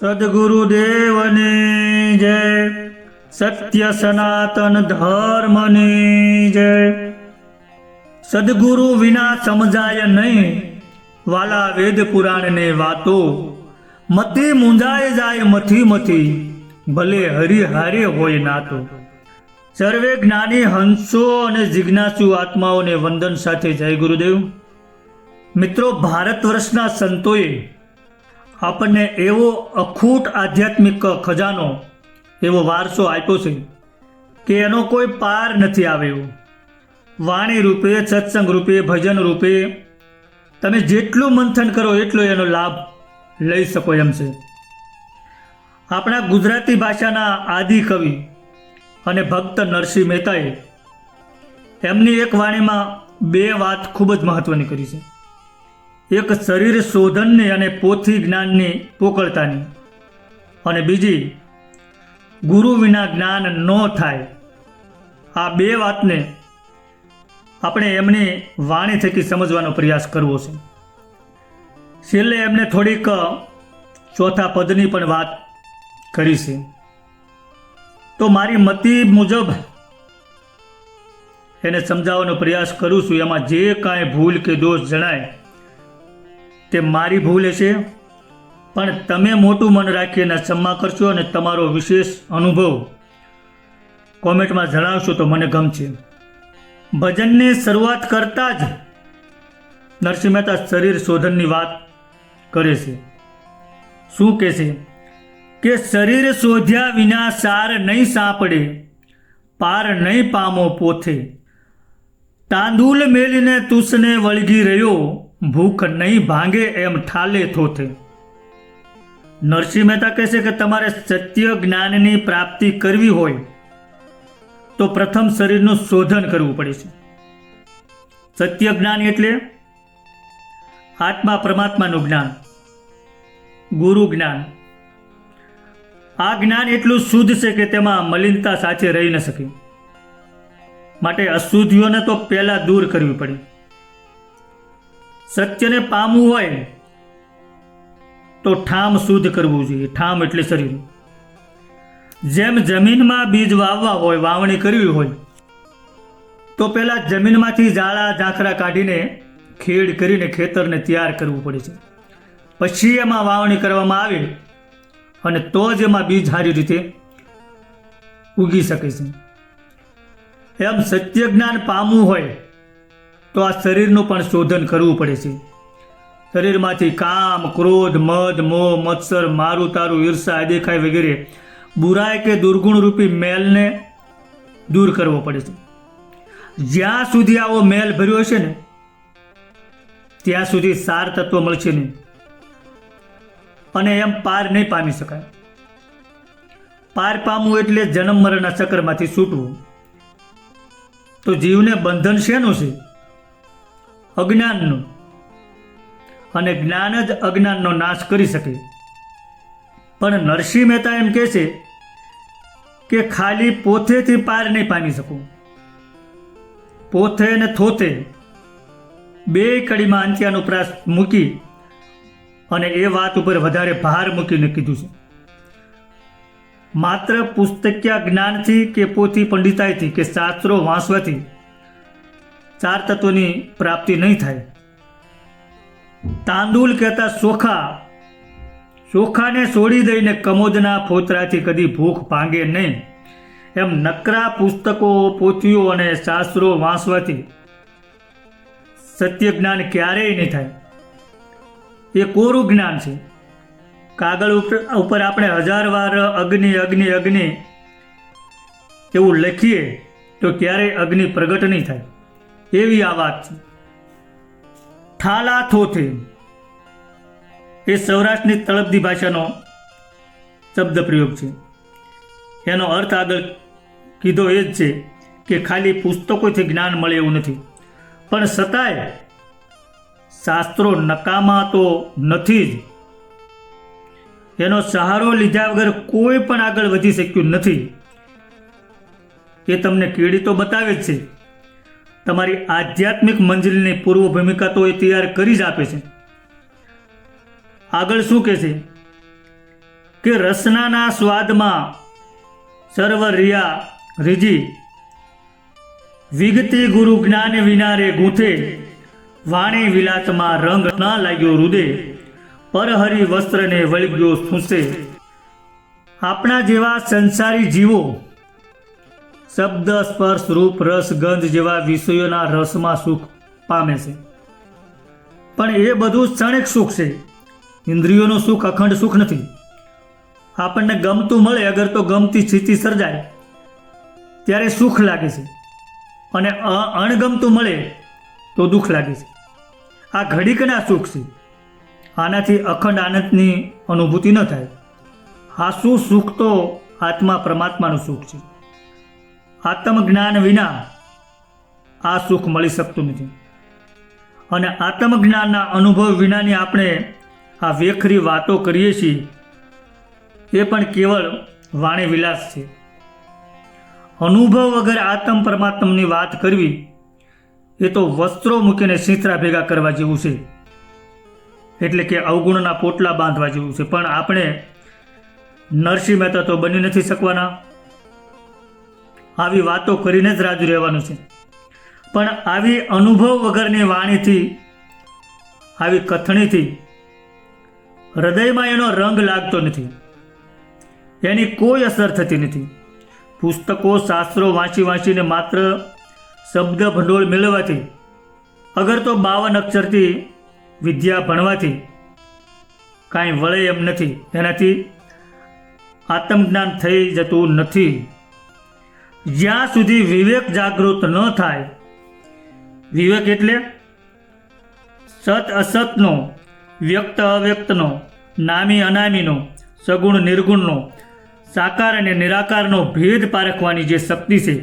સદગુરુદેવની જય. સત્ય સનાતન ધર્મની જય. સદગુરુ વિના સમજાય નહીં વાલા વેદ પુરાણને વાતો. મતી મુંજાય જાય મથી મથી, ભલે હરિહારે હોય નાતો. સર્વે જ્ઞાની હંસો અને જિજ્ઞાસુ આત્માઓને વંદન સાથે જય ગુરુદેવ. મિત્રો, ભારત વર્ષના સંતોએ આપણને એવો અખૂટ આધ્યાત્મિક ખજાનો, એવો વારસો આપ્યો છે કે એનો કોઈ પાર નથી આવ્યો. વાણી રૂપે, સત્સંગ રૂપે, ભજન રૂપે તમે જેટલું મંથન કરો એટલો એનો લાભ લઈ શકો એમ છે. આપણા ગુજરાતી ભાષાના આદિ કવિ અને ભક્ત નરસિંહ મહેતાએ એમની એક વાણીમાં બે વાત ખૂબ જ મહત્વની કરી છે. એક શરીર શોધનની અને પોથી જ્ઞાનની પોકળતાની. અને બીજી, ગુરુ વિના જ્ઞાન ન થાય. આ બે વાતને આપણે એમની વાણી થકી સમજવાનો પ્રયાસ કરવો છે. છેલ્લે એમને થોડીક ચોથા પદની પણ વાત કરી છે. તો મારી મતી મુજબ એને સમજાવવાનો પ્રયાસ કરું છું. એમાં જે કાંઈ ભૂલ કે દોષ જણાય તે મારી ભૂલ છે પણ તમે મોટું મન રાખીને ક્ષમા કરશો અને તમારો વિશેષ અનુભવ કોમેન્ટમાં જણાવશો તો મને ગમશે. ભજનની શરૂઆત કરતાં જ નરસિંહ મહેતા શરીર શોધનની વાત કરે છે. શું કહે છે? કે શરીર શોધ્યા વિના સાર નહીં સાંપડે, પાર નહીં પામો પોથે તાંદુલ મેલીને તુસને વળગી રહ્યો ભૂખ નહીં ભાંગે એમ ઠાલે થોથે. નરસિંહ મહેતા કહે છે કે તમારે સત્ય જ્ઞાનની પ્રાપ્તિ કરવી હોય તો પ્રથમ શરીરનું શોધન કરવું પડે છે. સત્ય જ્ઞાન એટલે આત્મા પરમાત્માનું જ્ઞાન, ગુરુ જ્ઞાન. આ જ્ઞાન એટલું શુદ્ધ છે કે તેમાં મલિનતા સાથે રહી ન શકે. માટે અશુદ્ધિઓને તો પહેલાં દૂર કરવી પડે. સત્યને પામવું હોય તો ઠામ શુદ્ધ કરવું જોઈએ. ઠામ એટલે શરીર. જેમ જમીનમાં બીજ વાવવા હોય, વાવણી કરવી હોય, તો પહેલાં જમીનમાંથી જાળા ઝાંખરા કાઢીને ખેડ કરીને ખેતરને તૈયાર કરવું પડે છે. પછી એમાં વાવણી કરવામાં આવે અને તો જ એમાં બીજ સારી રીતે ઉગી શકે છે. એમ સત્ય જ્ઞાન પામવું હોય તો આ શરીરનું પણ શોધન કરવું પડે છે. શરીરમાંથી કામ, ક્રોધ, મદ, મોહ, મત્સર, મારું તારું, ઈર્ષા દેખાય વગેરે બુરાય કે દુર્ગુણ રૂપી મેલને દૂર કરવો પડે છે. જ્યાં સુધી આવો મેલ ભર્યો છે ને, ત્યાં સુધી સાર તત્વ મળશે નહીં. અને એમ પાર નહીં પામી શકાય. પાર પામવું એટલે જન્મ મરણના ચક્રમાંથી છૂટવું. તો જીવને બંધન શેનું છે? અજ્ઞાનનું. અને જ્ઞાન જ અજ્ઞાનનો નાશ કરી શકે. પણ નરસિંહ મહેતા એમ કહે છે કે ખાલી પોથેથી પાર નહીં પામી શકું. પોથે અને થોથે બે કડીમાં અંત્યાનું પ્રાસ મૂકી અને એ વાત ઉપર વધારે ભાર મૂકીને કીધું છે. માત્ર પુસ્તક્યા જ્ઞાનથી કે પોથી પંડિતાઈથી કે શાસ્ત્રો વાંચવાથી ચાર તત્વોની પ્રાપ્તિ નહીં થાય. તાંદુલ કહેતા ચોખા ચોખાને છોડી દઈને કમોદના ફોતરાથી કદી ભૂખ ભાંગે નહીં. એમ નકરા પુસ્તકો, પોથીઓ અને શાસ્ત્રો વાંચવાથી સત્ય જ્ઞાન ક્યારેય નહીં થાય. એ કોરું જ્ઞાન છે? કાગળ ઉપર આપણે હજાર વાર અગ્નિ અગ્નિ અગ્નિ એવું લખીએ તો ક્યારેય અગ્નિ પ્રગટ નહીં થાય. એવી આ વાત. છે થાલા થોથે. એ સૌરાષ્ટ્રની તળપદી ભાષાનો શબ્દ પ્રયોગ છે. એનો અર્થ આગળ કીધો એ જ છે કે ખાલી પુસ્તકોથી જ્ઞાન મળે એવું નથી. પણ છતાંય શાસ્ત્રો નકામા તો નથી જ. એનો સહારો લીધા વગર કોઈ પણ આગળ વધી શક્યું નથી. એ તમને કીડી તો બતાવે જ છે. તમારી આધ્યાત્મિક મંજિલની પૂર્વ ભૂમિકા તો એ તૈયાર કરી જ આપે છે. આગળ શું કહે છે? કે રસનાના સ્વાદમાં સર્વ રિયા રીજી, વિગતે ગુરુ જ્ઞાન વિનારે ગૂંથે, વાણી વિલાસમાં રંગ ના લાગ્યો રુદે પરહરી વસ્ત્રને વળગ્યો સૂસે. આપણા જેવા સંસારી જીવો શબ્દ, સ્પર્શ, રૂપ, રસ, ગંધ જેવા વિષયોના રસમાં સુખ પામે છે. પણ એ બધું ક્ષણિક સુખ છે. ઇન્દ્રિયોનું સુખ અખંડ સુખ નથી. આપણને ગમતું મળે, અગર તો ગમતી સ્થિતિ સર્જાય, ત્યારે સુખ લાગે છે. અને અણગમતું મળે, તો દુઃખ લાગે છે. આ ઘડીકના સુખ છે. આનાથી અખંડ આનંદની અનુભૂતિ ન થાય. આ શું સુખ તો આત્મા પરમાત્માનું સુખ છે. આત્મજ્ઞાન વિના આ સુખ મળી શકતું નથી. અને આત્મજ્ઞાનના અનુભવ વિનાની આપણે આ વેખરી વાતો કરીએ છીએ, એ પણ કેવળ વાણી વિલાસ છે. અનુભવ વગર આત્મ પરમાત્માની વાત કરવી, એ તો વસ્ત્રો મૂકીને સિંતરા ભેગા કરવા જેવું છે. એટલે કે અવગુણના પોટલા બાંધવા જેવું છે. પણ આપણે નરસિંહ મહેતા તો બની નથી શકવાના. આવી વાતો કરીને જ રાજુ રહેવાનું છે. પણ આવી અનુભવ વગરની વાણીથી, આવી કથણીથી હૃદયમાં એનો રંગ લાગતો નથી. એની કોઈ અસર થતી નથી. પુસ્તકો, શાસ્ત્રો વાંચી વાંચીને માત્ર શબ્દ ભંડોળ મેળવવાથી, અગર તો બાવન અક્ષરથી વિદ્યા ભણવાથી કાંઈ વળે એમ નથી. એનાથી આત્મજ્ઞાન થઈ જતું નથી. જ્યાં સુધી વિવેક જાગૃત ન થાય. વિવેક એટલે સત અસતનો, વ્યક્ત અવ્યક્તનો, નામી અનામીનો, સગુણ નિર્ગુણનો, સાકાર અને નિરાકારનો ભેદ પારખવાની જે શક્તિ છે,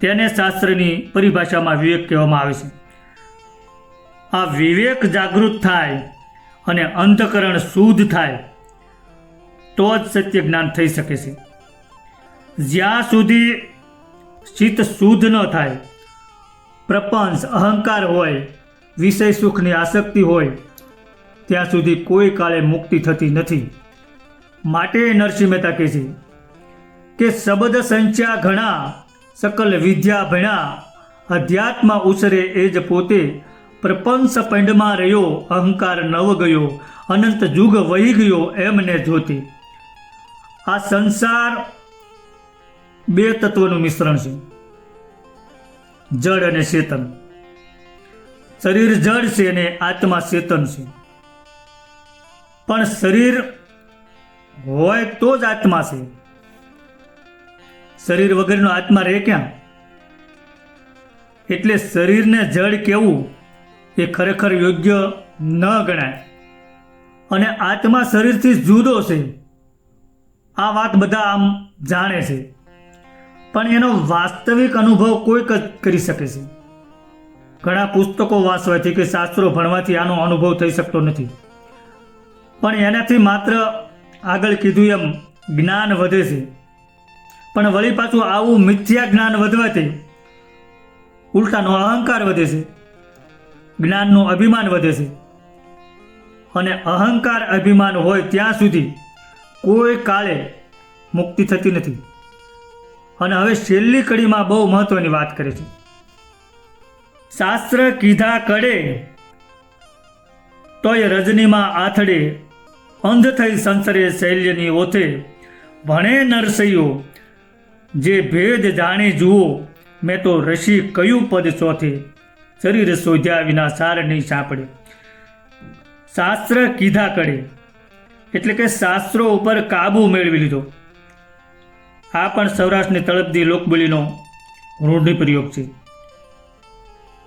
તેને શાસ્ત્રની પરિભાષામાં વિવેક કહેવામાં આવે છે. આ વિવેક જાગૃત થાય અને અંતકરણ શુદ્ધ થાય, તો જ સત્ય જ્ઞાન થઈ શકે છે. જ્યાં સુધી ચિત્ત શુદ્ધ ન થાય, પ્રપંચ અહંકાર હોય, વિષય સુખની આસક્તિ હોય, ત્યાં સુધી કોઈ કાળે મુક્તિ થતી નથી. માટે નરસિંહ મહેતા કહે છે કે શબ્દ સંચ્યા ઘણા, સકલ વિદ્યા ભણ્યા અધ્યાત્મ ઉછરે એ જ પોતે, પ્રપંચ પંડમાં રહ્યો, અહંકાર નવ ગયો, અનંત જુગ વહી ગયો એમને જોતી. આ સંસાર બે તત્વનું મિશ્રણ છે. જળ અને ચેતન શરીર જળ છે અને આત્મા ચેતન છે. પણ શરીર હોય તો જ આત્મા છે. શરીર વગરનો આત્મા રહે ક્યાં? એટલે શરીરને જળ કેવું એ ખરેખર યોગ્ય ન ગણાય. અને આત્મા શરીરથી જુદો છે. આ વાત બધા આમ જાણે છે. પણ એનો વાસ્તવિક અનુભવ કોઈ જ કરી શકે છે. ઘણા પુસ્તકો વાંચવાથી કે શાસ્ત્રો ભણવાથી આનો અનુભવ થઈ શકતો નથી. પણ એનાથી માત્ર આગળ કીધું એમ જ્ઞાન વધે છે. પણ વળી પાછું આવું મિથ્યા જ્ઞાન વધવાથી ઉલટાનો અહંકાર વધે છે. જ્ઞાનનું અભિમાન વધે છે. અને અહંકાર અભિમાન હોય ત્યાં સુધી કોઈ કાળે મુક્તિ થતી નથી. અને હવે છેલ્લી કડીમાં બહુ મહત્વની વાત કરે છે. શાસ્ત્ર કીધા કડે, તોય રજનીમાં આથડે, અંધ થઈ સંસરે શૈલ્યની ઓથે, ભણે નરસૈયો, જે ભેદ જાણી જુઓ, મેં તો રસી કયું પદ ચોથે, શરીર શોધ્યા વિના સાર નહીં સાંપડે. શાસ્ત્ર કીધા કડે, એટલે કે શાસ્ત્રો ઉપર કાબુ મેળવી લીધો. આ પણ સૌરાષ્ટ્રની તળપદી લોકબોલીનો રૂઢિ પ્રયોગ છે.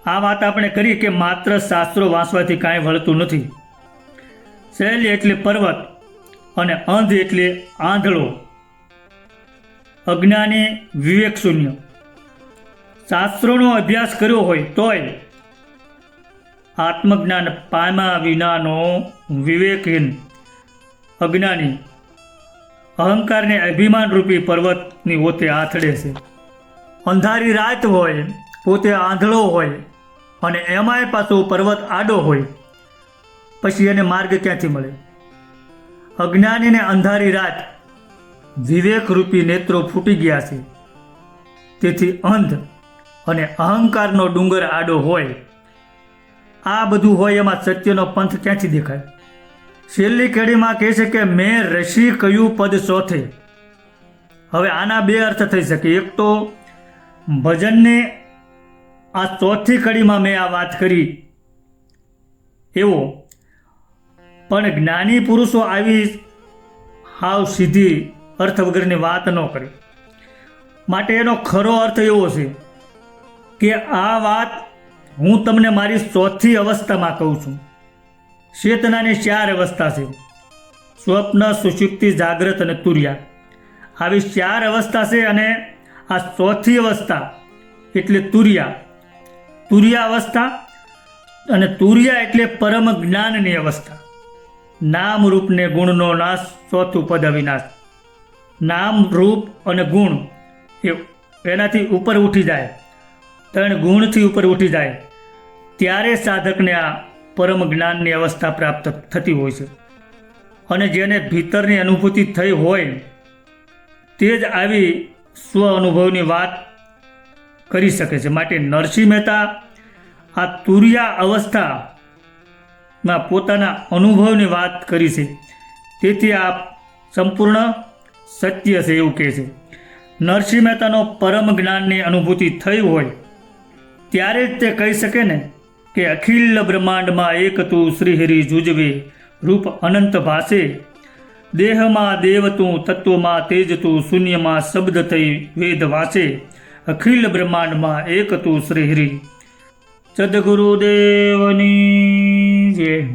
આ વાત આપણે કરી કે માત્ર શાસ્ત્રો વાંચવાથી કાંઈ વળતું નથી. શૈલી એટલે પર્વત અને અંધ એટલે આંધળો. અજ્ઞાની વિવેક શૂન્ય. શાસ્ત્રોનો અભ્યાસ કર્યો હોય તોય આત્મજ્ઞાન પામ્યા વિનાનો વિવેકહીન અજ્ઞાની અહંકારને અભિમાન રૂપી પર્વતની ઓતે આથડે છે. અંધારી રાત હોય, પોતે આંધળો હોય, અને એમાંય પાછો પર્વત આડો હોય. પછી એને માર્ગ ક્યાંથી મળે? અજ્ઞાનીને અંધારી રાત વિવેકરૂપી નેત્રો ફૂટી ગયા છે. તેથી અંધ અને અહંકારનો ડુંગર આડો હોય. આ બધું હોય એમાં સત્યનો પંથ ક્યાંથી દેખાય? છેલ્લી કડીમાં કહે છે કે મેં રસી કયું પદ ચોથે? હવે આના બે અર્થ થઈ શકે. એક તો ભજનને આ ચોથી કડીમાં મેં આ વાત કરી. એવો. પણ જ્ઞાની પુરુષો આવી હાવ સીધી અર્થ વગરની વાત ન કરે. માટે એનો ખરો અર્થ એવો છે કે આ વાત હું તમને મારી ચોથી અવસ્થામાં કહું છું. ચેતનાની ચાર અવસ્થા છે. સ્વપ્ન, સુષુપ્તિ, જાગ્રત અને તુર્યા. આવી ચાર અવસ્થા છે અને આ ચોથી અવસ્થા એટલે તુર્યા. તુર્યા અવસ્થા અને તુર્યા એટલે પરમ જ્ઞાનની અવસ્થા. નામ રૂપને ગુણનો નાશ, ચોથું પદ અવિનાશ. નામ રૂપ અને ગુણ એ એનાથી ઉપર ઉઠી જાય. ત્રણ ગુણથી ઉપર ઉઠી જાય. ત્યારે સાધકને આ પરમ જ્ઞાનની અવસ્થા પ્રાપ્ત થતી હોય છે. અને જેને ભીતરની અનુભૂતિ થઈ હોય, તે જ આવી સ્વ અનુભવની વાત કરી શકે છે. માટે નરસિંહ મહેતા આ તુરિયા અવસ્થામાં પોતાના અનુભવની વાત કરી છે. તેથી આ સંપૂર્ણ સત્ય છે એવું કહે છે. નરસિંહ મહેતાનો પરમ જ્ઞાનની અનુભૂતિ થઈ હોય, ત્યારે જ તે કહી શકે ને કે અખિલ બ્રહ્માંડમાં એક તું શ્રીહરિ જુજવે, રૂપ અનંત ભાષે દેહમાં દેવ તું, તત્વમાં તેજ તું, શૂન્યમાં શબ્દ થઈ વેદ વાસે. અખિલ બ્રહ્માંડમાં એક તું શ્રીહરિ. સદગુરુદેવની જય.